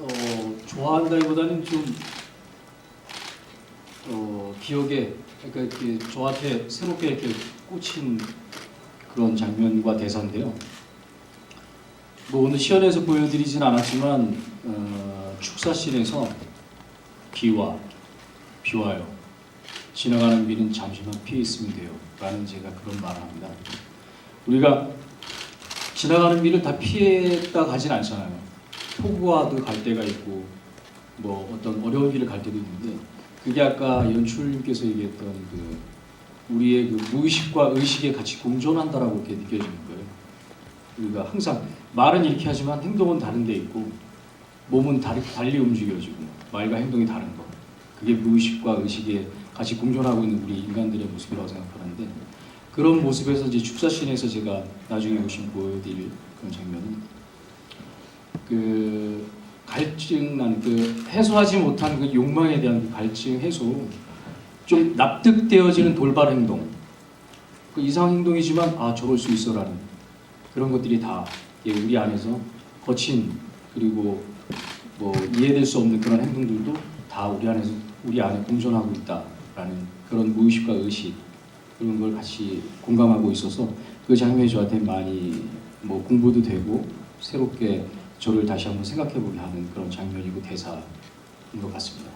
어, 좋아한다기보다는 좀 어, 기억에 그러니까 이렇게 저한테 새롭게 이렇게 꽂힌 그런 장면과 대사인데요. 뭐 오늘 시연에서 보여드리진 않았지만 어, 축사씬에서 비와 비와요. 지나가는 비는 잠시만 피해 있으면 돼요. 라는 제가 그런 말을 합니다. 우리가 지나가는 비를 다 피했다 가진 않잖아요. 폭우와도 갈 때가 있고 뭐 어떤 어려운 길을 갈 때도 있는데 그게 아까 연출님께서 얘기했던 그 우리의 그 무의식과 의식에 같이 공존한다라고 이렇게 느껴지는 거예요. 우리가 항상 말은 이렇게 하지만 행동은 다른 데 있고 몸은 다리, 달리 움직여지고 말과 행동이 다른 거. 그게 무의식과 의식에 같이 공존하고 있는 우리 인간들의 모습이라고 생각하는데 그런 모습에서 이제 축사씬에서 제가 나중에 오신 보여드릴 그런 장면은 그 갈증 난그 해소하지 못한 그 욕망에 대한 그 갈증 해소 좀 납득되어지는 돌발 행동. 그 이상 행동이지만 아 저럴 수 있어라는 그런 것들이 다 예, 우리 안에서 거친 그리고 뭐 이해될 수 없는 그런 행동들도 다 우리 안에서 우리 안에 공존하고 있다라는 그런 무의식과 의식 그런 걸 같이 공감하고 있어서 그 장면이 저한테 많이 뭐 공부도 되고 새롭게 저를 다시 한번 생각해보게 하는 그런 장면이고 대사인 것 같습니다.